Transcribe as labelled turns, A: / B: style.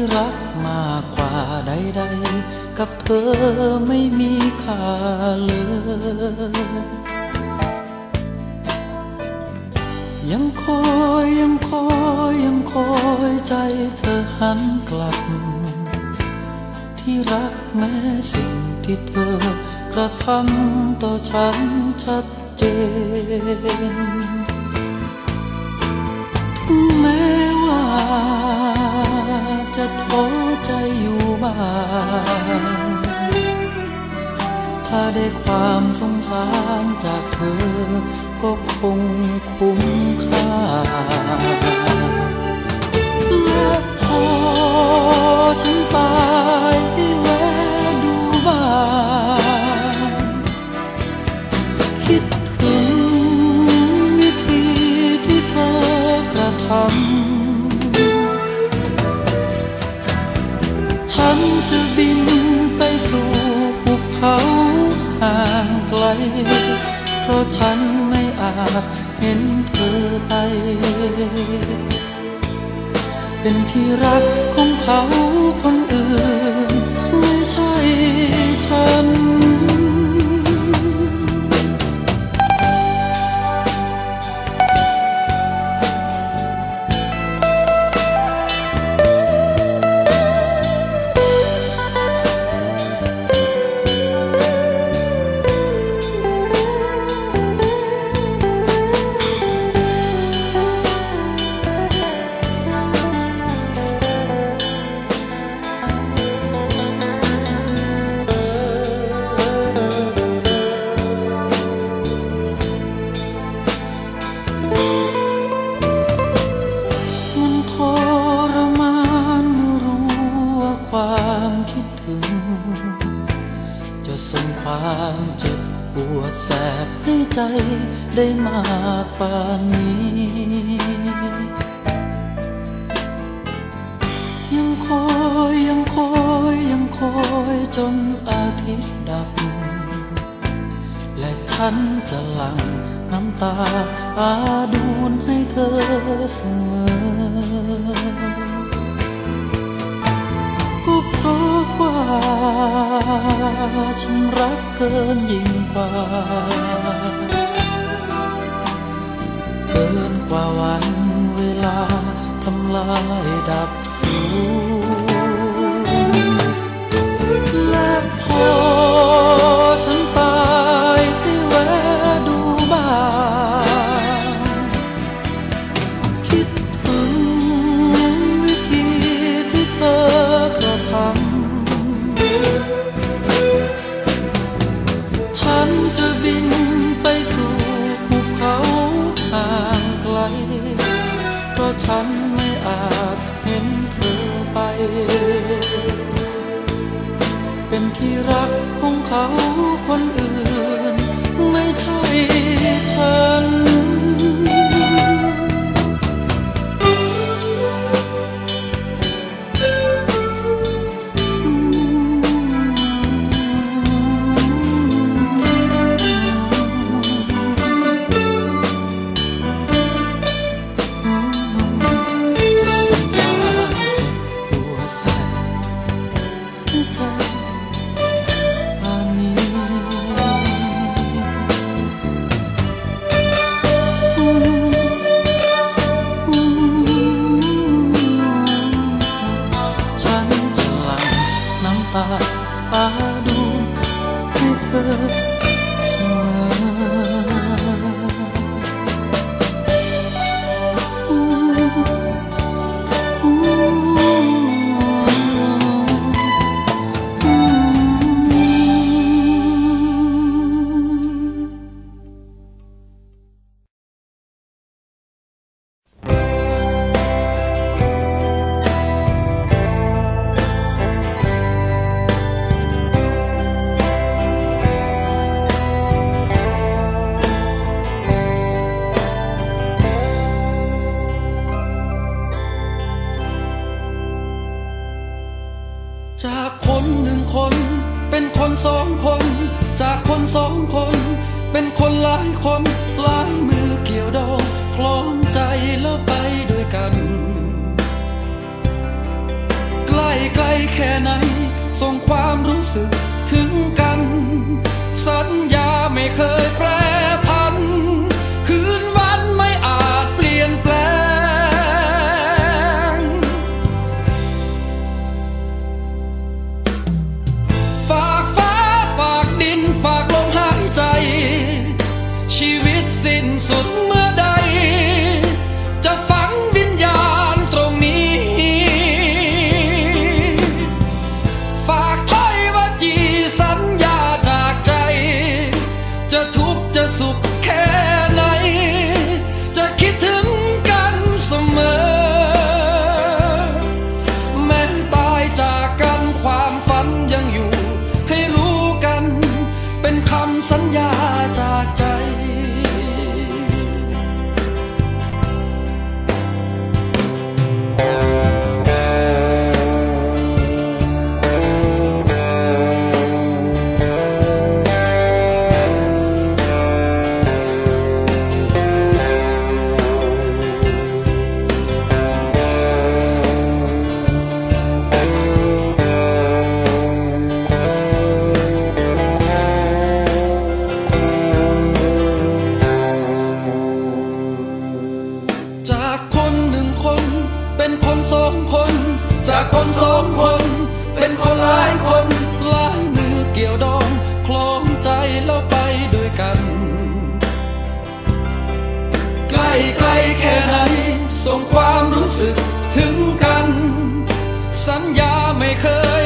A: ที่รักมากกว่าใดๆ กับเธอไม่มีค่าเลยยังคอยยังคอยยังคอยใจเธอหันกลับ ที่รักแม้สิ่งที่เธอกระทำต่อฉันชัดเจนถึงแม้ว่า จะท้อใจอยู่บ้าง ถ้าได้ความสงสารจากเธอ ก็คงคุ้มค่า และพอฉันตาย เพราะฉันไม่อาจเห็นเธอไป เป็นที่รักของเขาามเจ็บปวดแสบให้ใจได้มากป่านนี้ ยังคอยยังคอยยังคอยจนอาทิตย์ดับ และฉันจะหลั่งน้ำตาอาดูนให้เธอเสมอ ฉันรักเกินยิ่งกว่า เกินกว่าวันเวลาทำลายดับสูญ ฉันไม่อาจเห็นเธอไป เป็นที่รักของเขา คนหนึ่งคน เป็นคนสองคน จากคนสองคน เป็นคนหลายคนหลายมือเกี่ยวดองคล้องใจแล้วไปด้วยกัน ใกล้ใกล้แค่ไหน ส่งความรู้สึกถึงกัน สัญญาไม่เคยแปรผัน ยั ไกลแค่ไหน ส่งความรู้สึกถึงกัน สัญญาไม่เคย